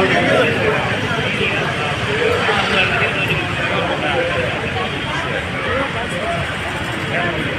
Thank you.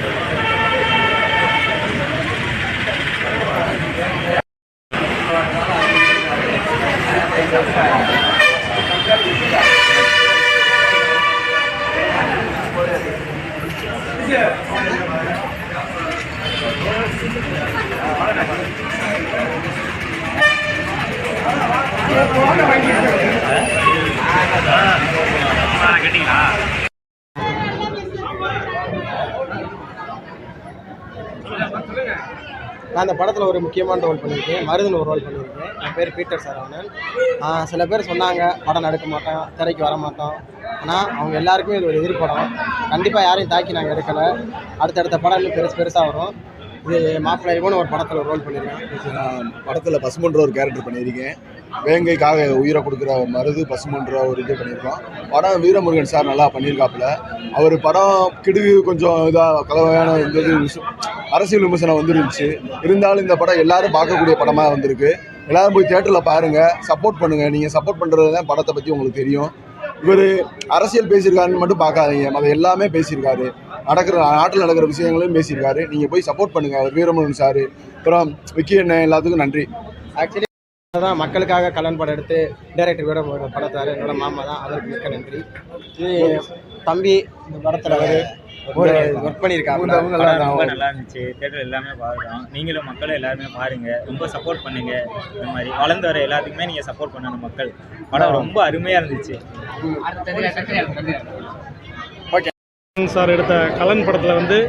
நான் அந்த படத்தில் ஒரு முக்கியமான ரோல் பண்ணியிருக்கேன். மருதுன்னு ஒரு ரோல் பண்ணியிருக்கேன். என் பேர் பீட்டர் சரவணன் சில பேர் சொன்னாங்க படம் நடக்க மாட்டோம் திரைக்கு வர மாட்டோம். ஆனால் அவங்க எல்லாருக்குமே இது ஒரு எதிர்படம் கண்டிப்பாக யாரையும் தாக்கி நாங்கள் எடுக்கலை. அடுத்தடுத்த படம் இன்னும் பெருசு பெருசாக வரும். இது மாப்பிள்ளை ஒரு படத்தில் ஒரு ரோல் பண்ணியிருக்கேன். நான் படத்தில் பசுமன்ற ஒரு கேரக்டர் பண்ணியிருக்கேன். வேங்கைக்காக உயிரை கொடுக்குற மருது பசுமன்ற ஒரு இது பண்ணியிருக்கோம். படம் வீரமுருகன் சார் நல்லா பண்ணியிருக்காப்புல. அவர் படம் கிடுகு கொஞ்சம் இதாக கலவையான இந்த இது விஷயம் அரசியல் விமர்சனம் வந்துருந்துச்சு. இருந்தாலும் இந்த படம் எல்லாரும் பார்க்கக்கூடிய படமாக வந்திருக்கு. எல்லாரும் போய் தேட்டரில் பாருங்கள் சப்போர்ட் பண்ணுங்கள் நீங்கள் சப்போர்ட் பண்ணுறது தான் படத்தை பற்றி உங்களுக்கு தெரியும். இவர் அரசியல் பேசியிருக்காருன்னு மட்டும் பார்க்காதீங்க. மற்ற எல்லாமே பேசியிருக்காரு. நடக்கிற நாட்டில் நடக்கிற விஷயங்களையும் பேசியிருக்காரு. நீங்கள் போய் சப்போர்ட் பண்ணுங்கள் அவர் வீரமுருகன் சார். அப்புறம் விக்கி அண்ணன் எல்லாத்துக்கும் நன்றி. ஆக்சுவலி தான் மக்களுக்காக கலன் படம் எடுத்து டைரக்டர் விட படத்தார். என்னோட மாமா தான். அவருக்கு மிக்க நன்றி. தம்பி இந்த படத்தில் அவர் ஒரு ஒர்க் பண்ணியிருக்காங்க படம் ரொம்ப நல்லா இருந்துச்சு. தேட்டர் எல்லாமே பார்க்குறோம் நீங்களும் மக்களும் எல்லாருமே பாருங்க. ரொம்ப சப்போர்ட் பண்ணுங்க. இந்த மாதிரி வளர்ந்து வர எல்லாத்துக்குமே நீங்க சப்போர்ட் பண்ணணும் மக்கள். படம் ரொம்ப அருமையா இருந்துச்சு. சார் எடுத்த கலன் படத்தில் வந்து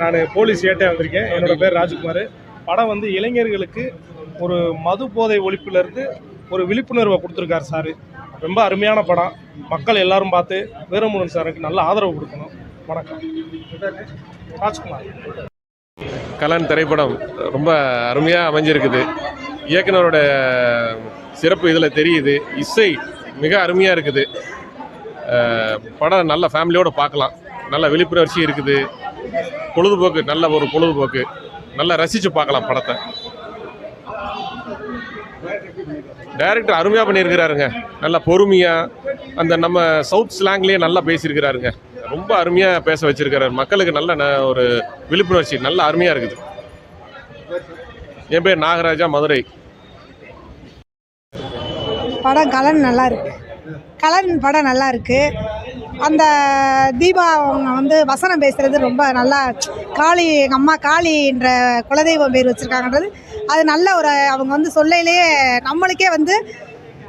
நான் போலீஸ் ஏட்டே வந்திருக்கேன். என்னோட பேர் ராஜ்குமார். படம் வந்து இளைஞர்களுக்கு ஒரு மது போதை ஒழிப்புலேருந்து ஒரு விழிப்புணர்வை கொடுத்துருக்காரு சார். ரொம்ப அருமையான படம். மக்கள் எல்லாரும் பார்த்து வீரமுருகன் சாருக்கு நல்ல ஆதரவு கொடுக்கணும். வணக்கம். ராஜ்குமார். கலன் திரைப்படம் ரொம்ப அருமையாக அமைஞ்சிருக்குது. இயக்குனரோட சிறப்பு இதில் தெரியுது. இசை மிக அருமையாக இருக்குது. படம் நல்ல ஃபேமிலியோடு பார்க்கலாம். நல்ல விழிப்புணர்ச்சி இருக்குது. பொழுதுபோக்கு நல்ல ஒரு பொழுதுபோக்கு. நல்லா ரசித்து பார்க்கலாம் படத்தை. டைரக்டர் அருமையாக பண்ணியிருக்கிறாருங்க. நல்லா பொறுமையாக அந்த நம்ம சவுத் ஸ்லாங்லேயே நல்லா பேசியிருக்கிறாருங்க. ரொம்ப அருமையாக பேச வச்சிருக்கிறாரு. மக்களுக்கு நல்ல ந- ஒரு விழிப்புணர்ச்சி நல்ல அருமையாக இருக்குது. என் பேர் நாகராஜா மதுரை. படம் கலன் நல்லா இருக்கு. கலன் படம் நல்லா இருக்கு. அந்த தீபா அவங்க வந்து வசனம் பேசுகிறது ரொம்ப நல்லா காளி எங்கள் அம்மா காளின்ற குலதெய்வம் பேர் வச்சுருக்காங்கன்றது அது நல்ல ஒரு அவங்க வந்து சொல்லையிலேயே நம்மளுக்கே வந்து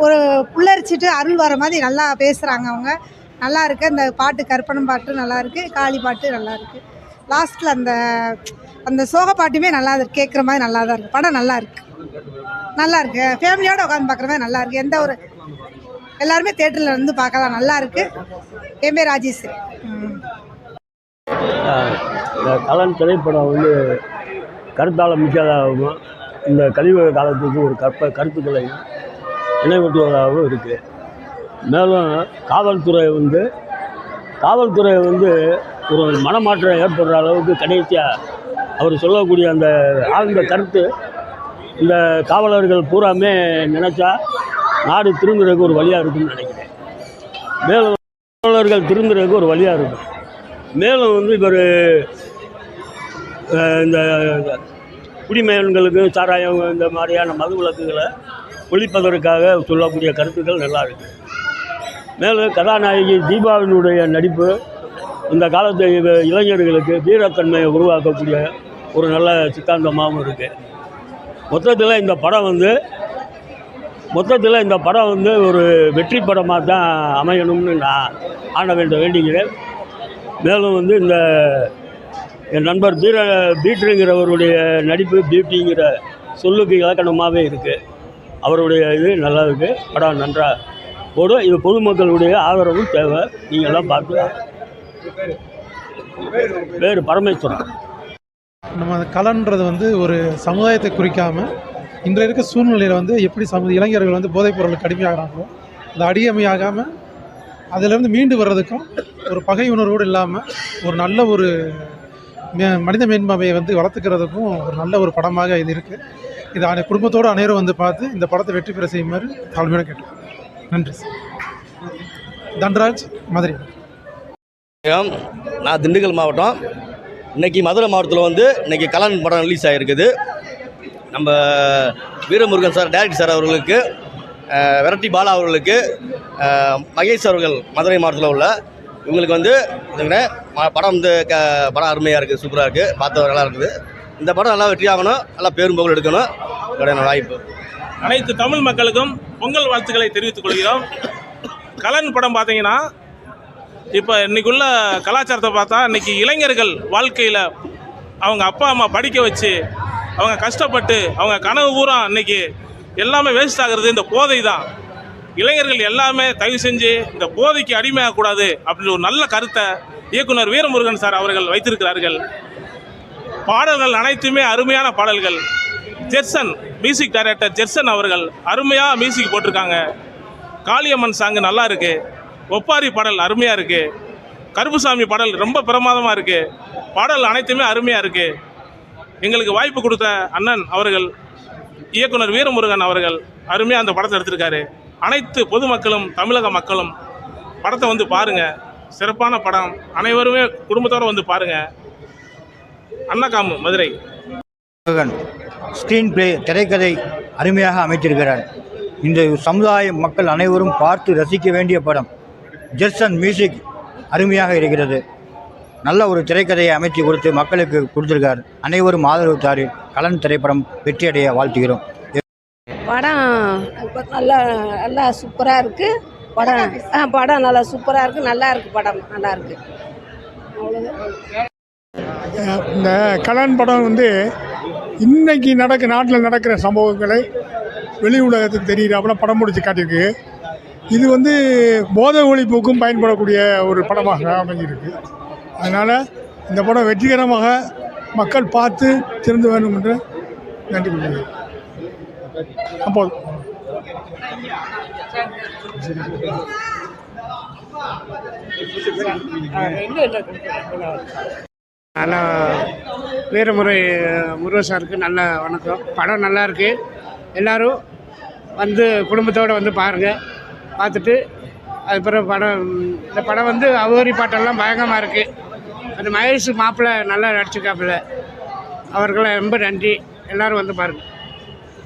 ஒரு புல்லரிச்சிட்டு அருள் வர மாதிரி நல்லா பேசுகிறாங்க அவங்க. நல்லா இருக்குது அந்த பாட்டு கற்பனம் பாட்டு நல்லா இருக்குது காளி பாட்டு நல்லா இருக்குது லாஸ்ட்டில் அந்த அந்த சோக பாட்டுமே நல்லா இருக்கு கேட்குற மாதிரி நல்லா தான் இருக்குது படம் நல்லா இருக்கு. நல்லா இருக்கு. ஃபேமிலியோட உட்காந்து பார்க்குற மாதிரி நல்லா இருக்குது எந்த ஒரு எல்லாருமே தேட்டரில் இருந்து பார்க்கலாம் நல்லா இருக்கு. என் பேர் ராஜேஸ்வரி. கலன் திரைப்படம் வந்து கருத்தால் மிக்கதாகவும் இந்த கலியுக காலத்துக்கு ஒரு கற்ப கருத்துக்களை நினைவூட்டுவதாகவும் இருக்குது மேலும் காவல்துறை வந்து காவல்துறை வந்து ஒரு மனமாற்றம் ஏற்படுற அளவுக்கு கடைசியாக அவர் சொல்லக்கூடிய அந்த ஆழ்ந்த கருத்து இந்த காவலர்கள் பூராமே நினச்சா நாடு திரும்புறதுக்கு ஒரு வழியாக இருக்கும்னு நினைக்கிறேன். மேலும் காவலர்கள் திரும்புறதுக்கு ஒரு வழியாக இருக்கும். மேலும் வந்து இவர் இந்த குடிமகன்களுக்கு சாராயம் இந்த மாதிரியான மது விலக்குகளை ஒழிப்பதற்காக சொல்லக்கூடிய கருத்துக்கள் நல்லா இருக்கு. மேலும் கதாநாயகி தீபாவினுடைய நடிப்பு இந்த காலத்து இளைஞர்களுக்கு வீரத்தன்மையை உருவாக்கக்கூடிய ஒரு நல்ல சித்தாந்தமாகவும் இருக்குது மொத்தத்தில் இந்த படம் வந்து மொத்தத்தில் இந்த படம் வந்து ஒரு வெற்றி படமாக தான் அமையணும்னு நான் ஆண வேண்ட வேண்டிக்கிறேன் மேலும் வந்து இந்த என் நண்பர் பீர பீட்ருங்கிறவருடைய நடிப்பு பியூட்டிங்கிற சொல்லுக்கு இலக்கணமாகவே இருக்குது அவருடைய இது நல்லா இருக்குது படம் நன்றாக போடும் இது பொதுமக்களுடைய ஆதரவும் தேவை. நீங்கள் எல்லாம் பார்த்து வேறு பரமேஸ்வரன். நம்ம கலன்றது வந்து ஒரு சமுதாயத்தை குறிக்காமல் இன்றைய இருக்க சூழ்நிலையில் வந்து எப்படி சமு இளைஞர்கள் வந்து போதைப் பொருளுக்கு அடிமையாகிறாங்களோ அது அடியமையாகாமல் அதிலிருந்து மீண்டு வர்றதுக்கும் ஒரு பகை உணர்வோடு இல்லாமல் ஒரு நல்ல ஒரு மனித மேன்பாவையை வந்து வளர்த்துக்கிறதுக்கும் ஒரு நல்ல ஒரு படமாக இது இருக்குது இது அனை குடும்பத்தோடு அனைவரும் வந்து பார்த்து இந்த படத்தை வெற்றி பெற செய்யுமாறு தாழ்மையான கேட்டோம் நன்றி சார். தன்ராஜ் மதுரை. நான் திண்டுக்கல் மாவட்டம். இன்னைக்கு மதுரை மாவட்டத்தில் வந்து இன்றைக்கி கலன் படம் ரிலீஸ் ஆகிருக்குது நம்ம வீரமுருகன் சார் டேரக்டர் சார் அவர்களுக்கு வெரட்டி விரட்டி பாலா அவர்களுக்கு மகேஷ் அவர்கள் மதுரை மாவட்டத்தில் உள்ள இவங்களுக்கு வந்து படம் வந்து க படம் அருமையாக இருக்குது சூப்பராக இருக்குது பார்த்து நல்லா இருக்குது. இந்த படம் நல்லா வெற்றி ஆகணும் நல்லா பேரும் புகழ் எடுக்கணும். இதோட வாய்ப்பு. அனைத்து தமிழ் மக்களுக்கும் பொங்கல் வாழ்த்துக்களை தெரிவித்துக் கொள்கிறோம். கலன் படம் பார்த்தீங்கன்னா இப்போ இன்றைக்குள்ள கலாச்சாரத்தை பார்த்தா இன்னைக்கு இளைஞர்கள் வாழ்க்கையில் அவங்க அப்பா அம்மா படிக்க வச்சு அவங்க கஷ்டப்பட்டு அவங்க கனவு பூரா இன்றைக்கி எல்லாமே வேஸ்ட் ஆகிறது இந்த போதை தான் இளைஞர்கள் எல்லாமே தயவு செஞ்சு இந்த போதைக்கு அடிமையாகக்கூடாது அப்படின்னு ஒரு நல்ல கருத்தை இயக்குனர் வீரமுருகன் சார் அவர்கள் வைத்திருக்கிறார்கள். பாடல்கள் அனைத்துமே அருமையான பாடல்கள். ஜெர்சன் மியூசிக் டைரக்டர் ஜெர்சன் அவர்கள் அருமையாக மியூசிக் போட்டிருக்காங்க. காளியம்மன் சாங்கு நல்லா இருக்கு. ஒப்பாரி பாடல் அருமையாக இருக்கு. கருப்புசாமி பாடல் ரொம்ப பிரமாதமாக இருக்கு. பாடல் அனைத்துமே அருமையாக இருக்கு. எங்களுக்கு வாய்ப்பு கொடுத்த அண்ணன் அவர்கள் இயக்குனர் வீரமுருகன் அவர்கள் அருமையாக அந்த படத்தை எடுத்திருக்காரு. அனைத்து பொதுமக்களும் தமிழக மக்களும் படத்தை வந்து பாருங்கள் சிறப்பான படம். அனைவருமே குடும்பத்தோடு வந்து பாருங்கள் அன்னகாமு மதுரை. ஸ்க்ரீன் பிளே திரைக்கதை அருமையாக அமைத்திருக்கிறார். இந்த சமுதாய மக்கள் அனைவரும் பார்த்து ரசிக்க வேண்டிய படம். ஜெர்சன் மியூசிக் அருமையாக இருக்கிறது. நல்ல ஒரு திரைக்கதையை அமைத்து கொடுத்து மக்களுக்கு கொடுத்துருக்கார். அனைவரும் ஆதரவு தாரி கலன் திரைப்படம் வெற்றியடைய வாழ்த்துகிறோம். படம் நல்லா நல்லா சூப்பராக இருக்குது படம் ஆ படம் நல்லா சூப்பராக இருக்குது நல்லா இருக்குது படம் நல்லா இருக்குது இந்த கலன் படம் வந்து இன்னைக்கு நடக்க நாட்டில் நடக்கிற சம்பவங்களை வெளி உலகத்துக்கு தெரிகிறாப்புல படம் முடிச்சு காட்டியிருக்கு. இது வந்து போதை ஒழிப்புக்கும் பயன்படக்கூடிய ஒரு படமாக அமைஞ்சிருக்கு. அதனால் இந்த படம் வெற்றிகரமாக மக்கள் பார்த்து திறந்து வேண்டும் என்று நன்றி கொள்கிறேன். அப்போது நல்லா வீரமுறை முருகன் சாருக்கு நல்ல வணக்கம். படம் நல்லா இருக்கு. எல்லாரும் வந்து குடும்பத்தோடு வந்து பாருங்கள் பார்த்துட்டு அதுக்கப்புறம் படம் இந்த படம் வந்து அவுகரி பாட்டெல்லாம் பயங்கரமாக இருக்குது அந்த மகேஷ் மாப்பிள்ளை நல்லா நடிச்சிருக்காப்புல. அவர்களை ரொம்ப நன்றி. எல்லோரும் வந்து பாருங்கள்